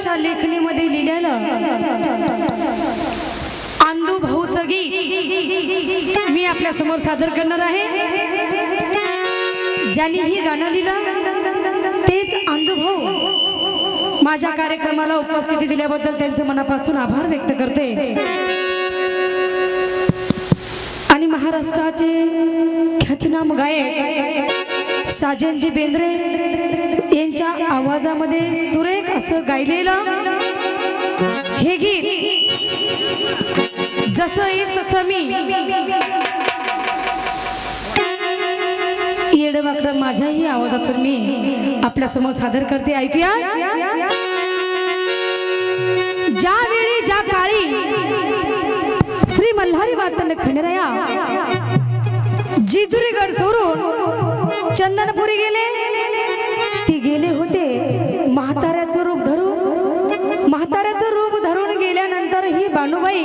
अशा लेखणीमध्ये लिहिलेलं आंदू भाऊच गीत. मी आपल्यासमोर सादर करणार आहे. ज्यांनी ही गाणं लिहिलं तेच आंदू भाऊ. माझ्या कार्यक्रमाला उपस्थिती दिल्याबद्दल त्यांचे मनापासून आभार व्यक्त करते. आणि महाराष्ट्राचे ख्यातनाम गायक साजनजी बेंद्रे यांच्या आवाजामध्ये सुरेख असं गायलेलं हे गीत. जसं येईल तसं मी. येडवाकडं माझ्याही आवाजात मी आपल्यासमोर सादर करते. ऐकूया. ज्या वेळी ज्या काळी श्री मल्हारी वातन खंडराया जिजुरीगड सोडून चंदनपुरी गेले. गेले होते. म्हाताऱ्याचं रूप धरून म्हाताऱ्याचं रूप धरून गेल्यानंतर ही बाणूबाई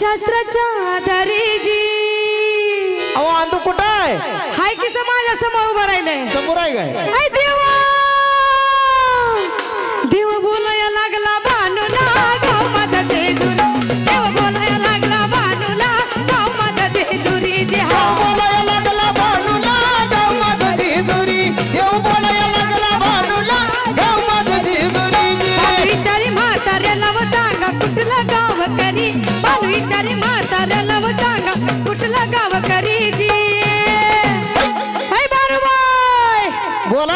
शास्त्राच्या आधारीची अहो अंधू कुठं आहे? हाय की समाजा समोर उभं राहिलंय? समोर आहे काय? देव. 我来